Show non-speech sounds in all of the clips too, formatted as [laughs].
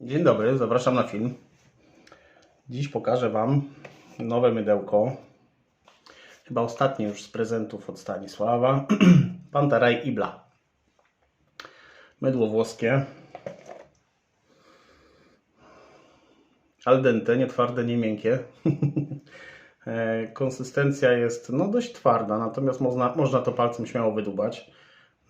Dzień dobry, zapraszam na film. Dziś pokażę Wam nowe mydełko. Chyba ostatnie już z prezentów od Stanisława. [clears throat] Pantaraj Ibla. Mydło włoskie. Al dente, nie twarde, nie miękkie. [laughs] E, Konsystencja jest no, dość twarda, natomiast można, można to palcem śmiało wydubać.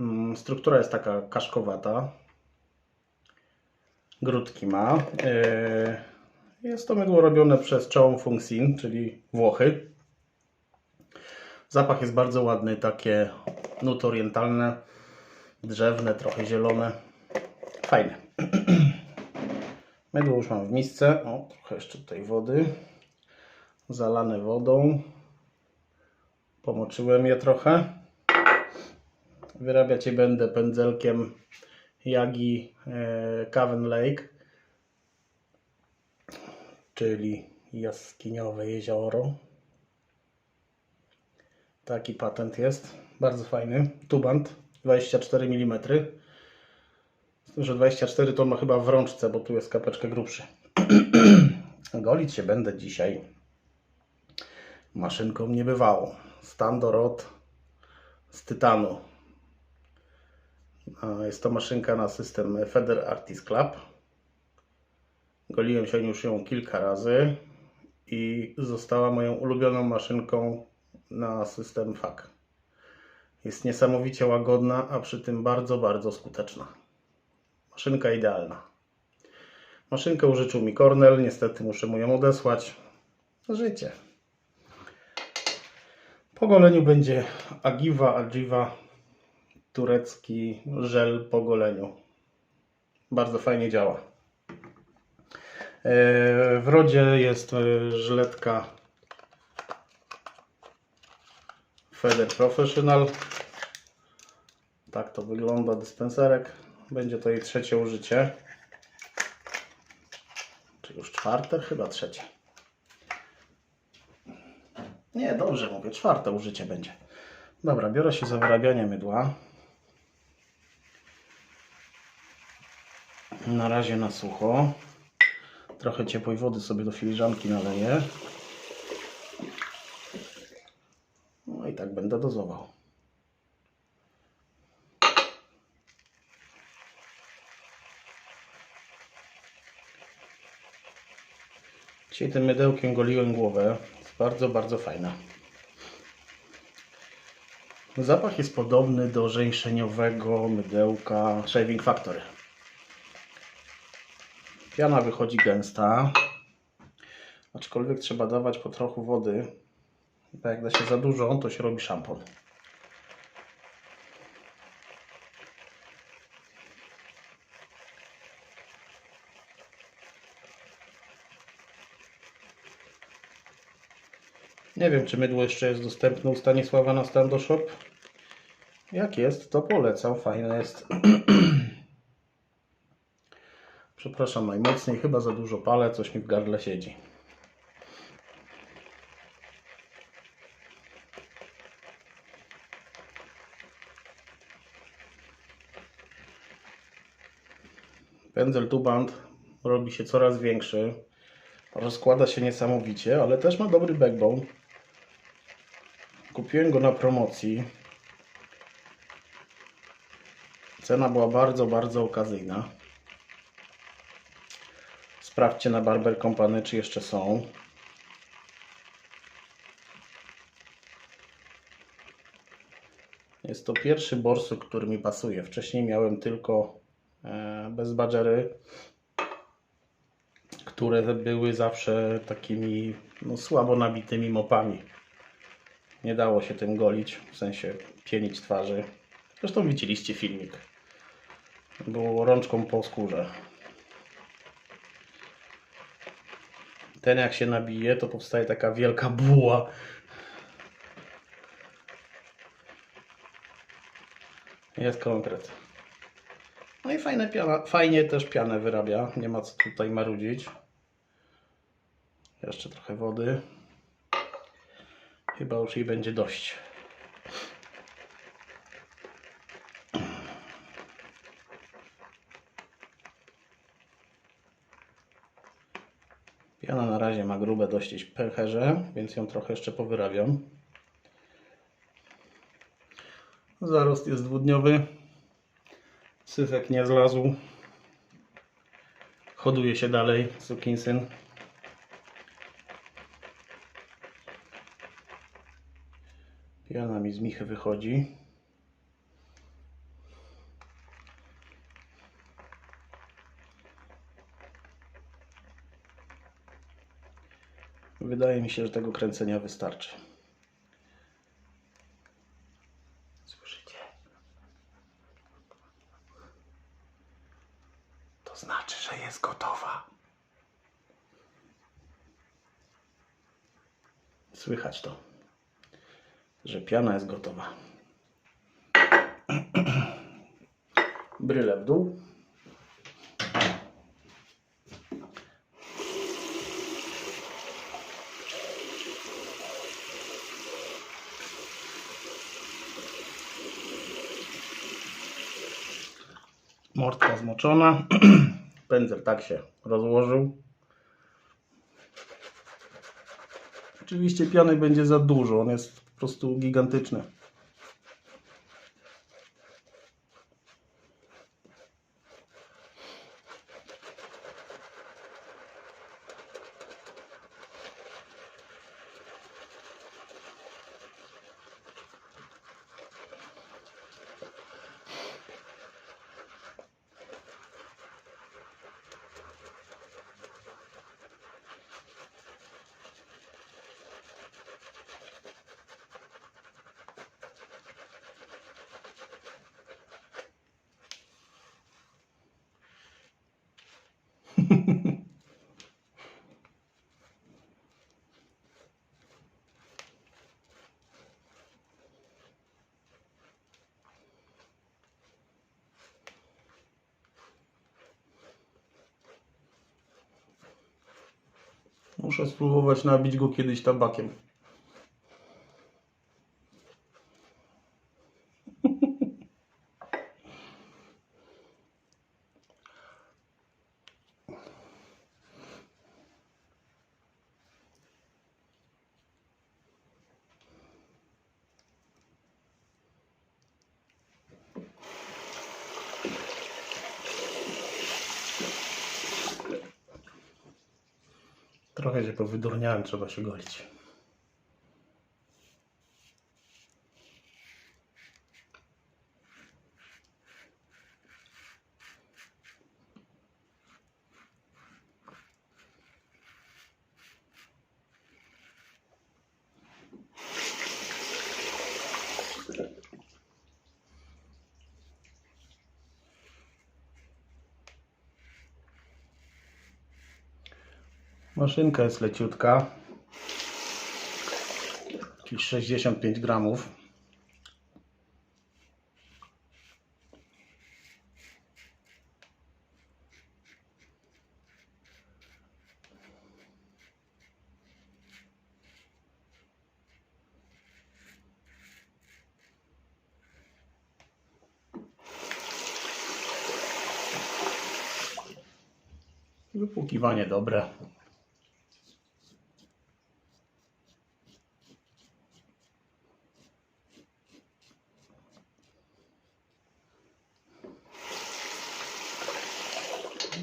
Mm, Struktura jest taka kaszkowata grudki ma. E, Jest to mydło robione przez Czołą Fungsin, czyli Włochy. Zapach jest bardzo ładny, takie nuty orientalne, drzewne, trochę zielone. Fajne. [clears throat] Mydło już mam w misce. O, trochę jeszcze tutaj wody. Zalane wodą. Pomoczyłem je trochę. Wyrabiać je będę pędzelkiem Yagi e, Caven Lake, czyli jaskiniowe jezioro. Taki patent jest, bardzo fajny. Tubant 24 mm. Że 24 to ma chyba w rączce, bo tu jest kapeczkę grubszy. [clears throat] Golić się będę dzisiaj maszynką niebywałą. Standorod z tytanu. Jest to maszynka na system Feder Artist Club. Goliłem się już ją kilka razy i została moją ulubioną maszynką na system FAC. Jest niesamowicie łagodna, a przy tym bardzo, bardzo skuteczna. Maszynka idealna. Maszynkę użyczył mi Cornell, niestety muszę mu ją odesłać. Życie. Po goleniu będzie Agiva, Agiva turecki żel po goleniu. Bardzo fajnie działa. E, W rodzie jest e, żyletka Feder Professional. Tak to wygląda dyspenserek. Będzie to jej trzecie użycie. Czy już czwarte? Chyba trzecie. Nie, dobrze mówię, czwarte użycie będzie. Dobra, biorę się za wyrabianie mydła. Na razie na sucho. Trochę ciepłej wody sobie do filiżanki naleję. No i tak będę dozował. Dzisiaj tym mydełkiem goliłem głowę. Jest bardzo, bardzo fajna. Zapach jest podobny do żeńszeniowego mydełka Shaving Factory. Piana wychodzi gęsta, aczkolwiek trzeba dawać po trochu wody, bo jak da się za dużo, to się robi szampon. Nie wiem, czy mydło jeszcze jest dostępne u Stanisława na Stando Shop. Jak jest, to polecam. Fajne jest. [clears throat] Przepraszam najmocniej, chyba za dużo palę, coś mi w gardle siedzi. Pędzel Tuband robi się coraz większy. Rozkłada się niesamowicie, ale też ma dobry backbone. Kupiłem go na promocji. Cena była bardzo, bardzo okazyjna. Sprawdźcie na Barber Company, czy jeszcze są. Jest to pierwszy borsuk, który mi pasuje. Wcześniej miałem tylko e, bez badgery, które były zawsze takimi no, słabo nabitymi mopami. Nie dało się tym golić, w sensie pienić twarzy. Zresztą widzieliście filmik. Było rączką po skórze. Ten jak się nabije, to powstaje taka wielka buła. Jest konkret. No i fajne piana, fajnie też pianę wyrabia. Nie ma co tutaj marudzić. Jeszcze trochę wody. Chyba już jej będzie dość. Piana na razie ma grube dość pęcherze, więc ją trochę jeszcze powyrabiam. Zarost jest dwudniowy. Syfek nie zlazł. Hoduje się dalej, sukinsyn. Piana mi z michy wychodzi. Wydaje mi się, że tego kręcenia wystarczy. Słyszycie? To znaczy, że jest gotowa. Słychać to, że piana jest gotowa. [clears throat] Bryle w dół. Mordka zmoczona. [clears throat] Pędzel tak się rozłożył. Oczywiście piany będzie za dużo, on jest po prostu gigantyczny. [laughs] Muszę spróbować nabić go kiedyś tabakiem. Trochę się powydurniałem, trzeba się golić. Maszynka jest leciutka. Jakieś 65 gramów. Wypłukiwanie dobre.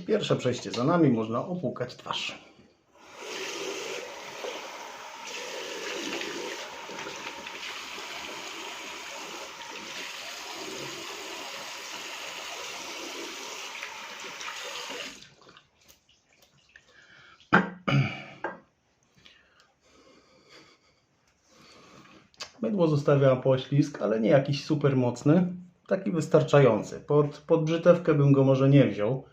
Pierwsze przejście za nami, można opłukać twarz. Mydło zostawia poślizg, ale nie jakiś super mocny. Taki wystarczający. Pod, pod bym go może nie wziął.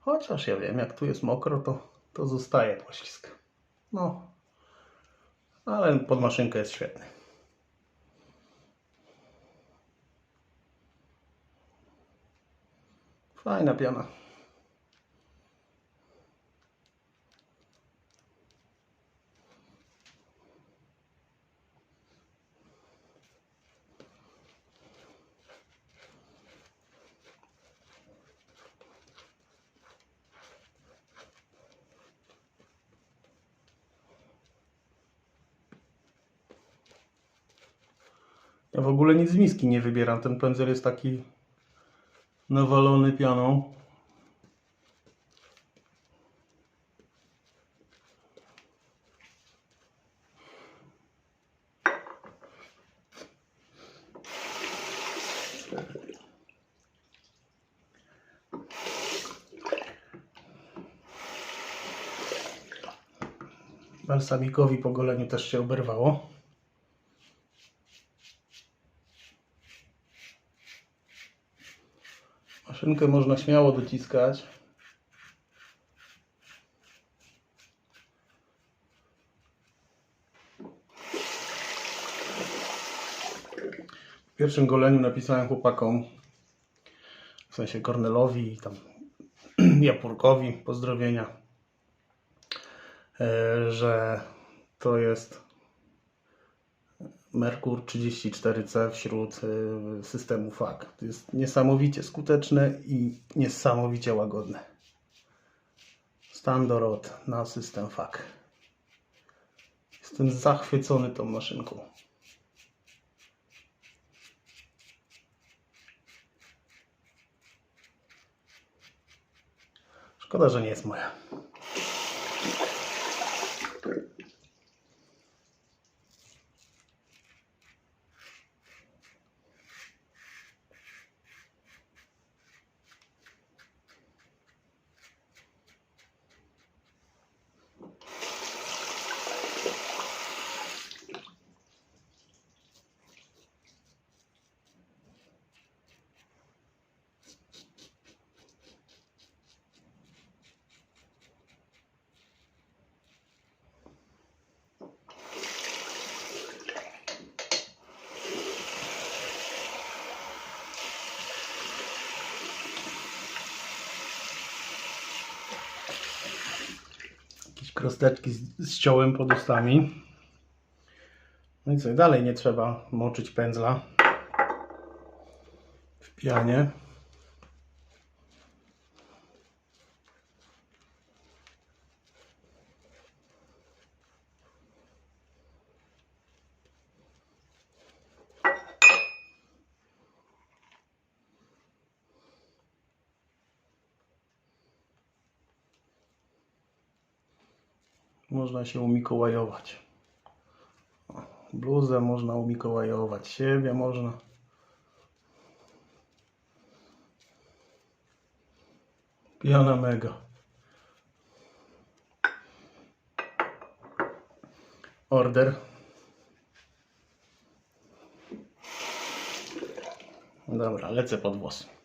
Chociaż ja wiem, jak tu jest mokro, to, to zostaje poślizg. No, ale pod maszynkę jest świetny. Fajna piana. Ja w ogóle nic z miski nie wybieram. Ten pędzel jest taki nawalony pianą. Balsamikowi po goleniu też się oberwało. Maszynkę można śmiało dociskać. W pierwszym goleniu napisałem chłopakom, w sensie Kornelowi i tam [clears throat] Japurkowi, pozdrowienia, e, że to jest Merkur 34C wśród y, systemu FAK. Jest niesamowicie skuteczne i niesamowicie łagodne. Standard na system FAK. Jestem zachwycony tą maszynką. Szkoda, że nie jest moja. Krosteczki z, ściąłem pod ustami. No i co, dalej nie trzeba moczyć pędzla w pianie. Można się umikołajować. Bluzę można umikołajować, siebie można. Piana mega. Order. Dobra, lecę pod włos.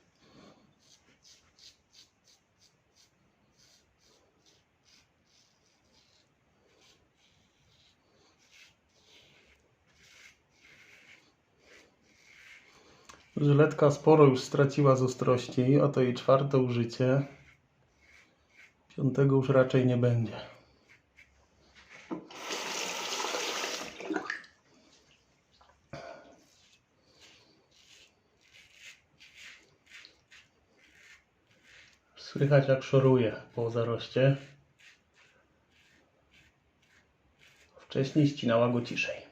Żyletka sporo już straciła z ostrości, a to jej czwarte użycie. Piątego już raczej nie będzie. Słychać jak szoruje po zaroście. Wcześniej ścinała go ciszej.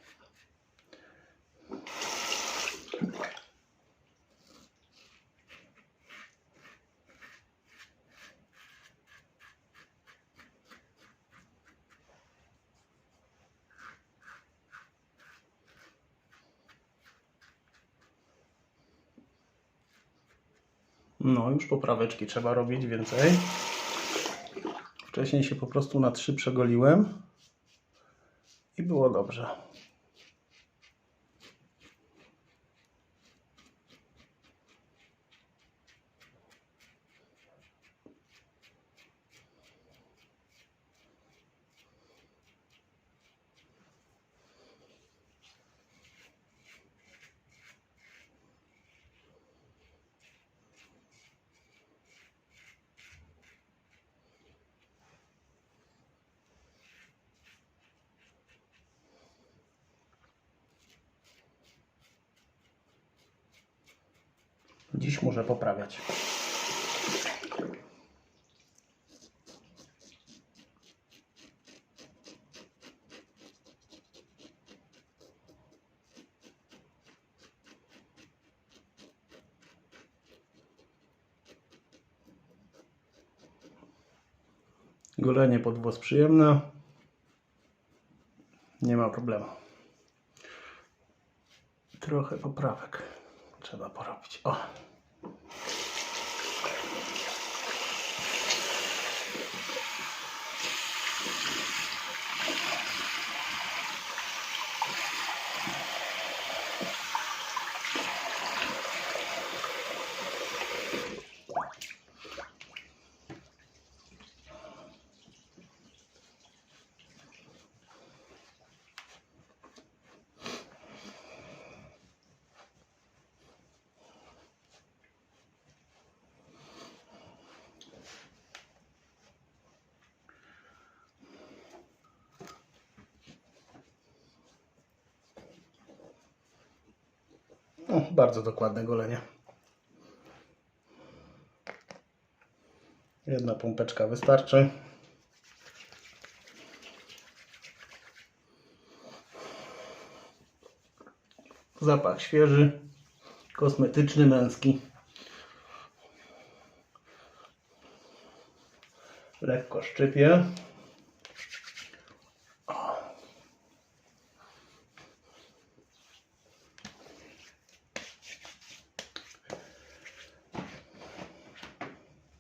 No, już popraweczki trzeba robić więcej. Wcześniej się po prostu na trzy przegoliłem i było dobrze. Dziś muszę poprawiać. Golenie pod włos przyjemne. Nie ma problemu. Trochę poprawek trzeba porobić. O! O, bardzo dokładne golenie. Jedna pompeczka wystarczy. Zapach świeży, kosmetyczny, męski. Lekko szczypie.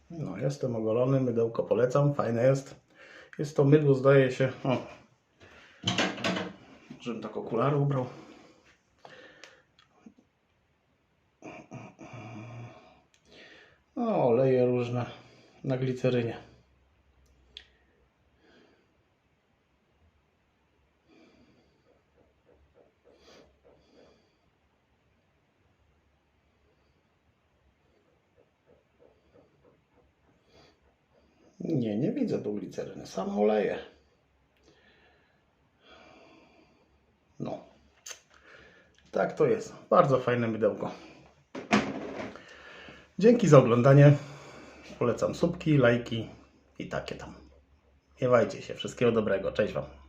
No, jestem ogolony, mydełko polecam, fajne jest. Jest to mydło, zdaje się. O, żebym tak okulary ubrał. No, oleje różne na glicerynie. Nie, nie widzę tu gliceryny, same oleje. No. Tak to jest. Bardzo fajne mydełko. Dzięki za oglądanie. Polecam subki, lajki i takie tam. Miewajcie się. Wszystkiego dobrego. Cześć Wam.